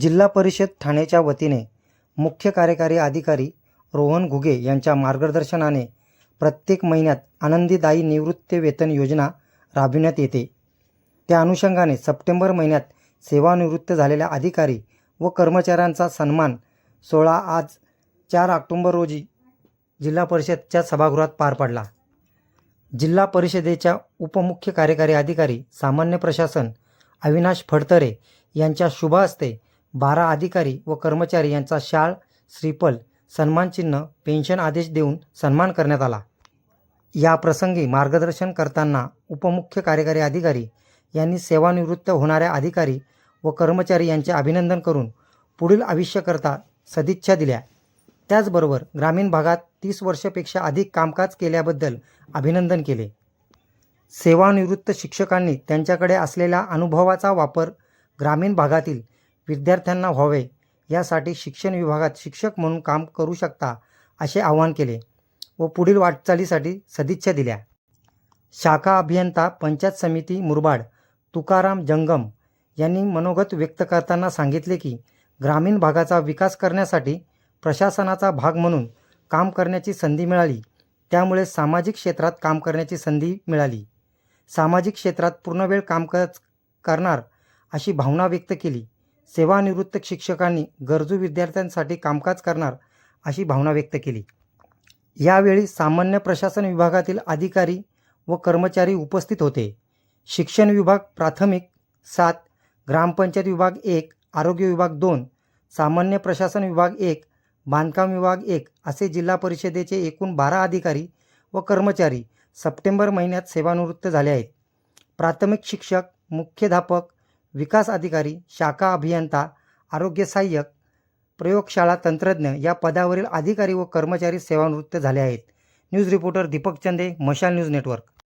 जिल्हा परिषद ठाण्याच्या वतीने मुख्य कार्यकारी अधिकारी रोहन घुगे यांच्या मार्गदर्शनाने प्रत्येक महिन्यात आनंदीदायी निवृत्तीवेतन योजना राबविण्यात येते. त्या अनुषंगाने सप्टेंबर महिन्यात सेवानिवृत्त झालेल्या अधिकारी व कर्मचाऱ्यांचा सन्मान सोहळा आज चार ऑक्टोंबर रोजी जिल्हा परिषदच्या सभागृहात पार पडला. जिल्हा परिषदेच्या उपमुख्य कार्यकारी अधिकारी सामान्य प्रशासन अविनाश फडतरे यांच्या शुभ हस्ते बारा अधिकारी व कर्मचारी यांचा शाळ श्रीफल सन्मानचिन्ह पेन्शन आदेश देऊन सन्मान करण्यात आला. या प्रसंगी मार्गदर्शन करताना उपमुख्य कार्यकारी अधिकारी यांनी सेवानिवृत्त होणाऱ्या अधिकारी व कर्मचारी यांचे अभिनंदन करून पुढील आयुष्याकरता सदिच्छा दिल्या. त्याचबरोबर ग्रामीण भागात तीस वर्षापेक्षा अधिक कामकाज केल्याबद्दल अभिनंदन केले. सेवानिवृत्त शिक्षकांनी त्यांच्याकडे असलेल्या अनुभवाचा वापर ग्रामीण भागातील विद्यार्थ्यांना व्हावे यासाठी शिक्षण विभागात शिक्षक म्हणून काम करू शकता असे आवाहन केले व पुढील वाटचालीसाठी सदिच्छा दिल्या. शाखा अभियंता पंचायत समिती मुरबाड तुकाराम जंगम यांनी मनोगत व्यक्त करताना सांगितले की ग्रामीण भागाचा विकास करण्यासाठी प्रशासनाचा भाग म्हणून काम करण्याची संधी मिळाली. त्यामुळे सामाजिक क्षेत्रात काम करण्याची संधी मिळाली. सामाजिक क्षेत्रात पूर्णवेळ काम करणार अशी भावना व्यक्त केली. सेवानिवृत्त शिक्षकांनी गरजू विद्यार्थ्यांसाठी कामकाज करणार अशी भावना व्यक्त केली. यावेळी सामान्य प्रशासन विभागातील अधिकारी व कर्मचारी उपस्थित होते. शिक्षण विभाग प्राथमिक सात ग्रामपंचायत विभाग एक आरोग्य विभाग दोन सामान्य प्रशासन विभाग एक बांधकाम विभाग एक असे जिल्हा परिषदेचे एकूण बारा अधिकारी व कर्मचारी सप्टेंबर महिन्यात सेवानिवृत्त झाले आहेत. प्राथमिक शिक्षक मुख्याध्यापक विकास अधिकारी शाखा अभियंता आरोग्य सहाय्यक प्रयोगशाळा तंत्रज्ञ या पदावरील अधिकारी व कर्मचारी सेवानिवृत्त झाले आहेत. न्यूज रिपोर्टर दीपक चंदे मशाल न्यूज नेटवर्क.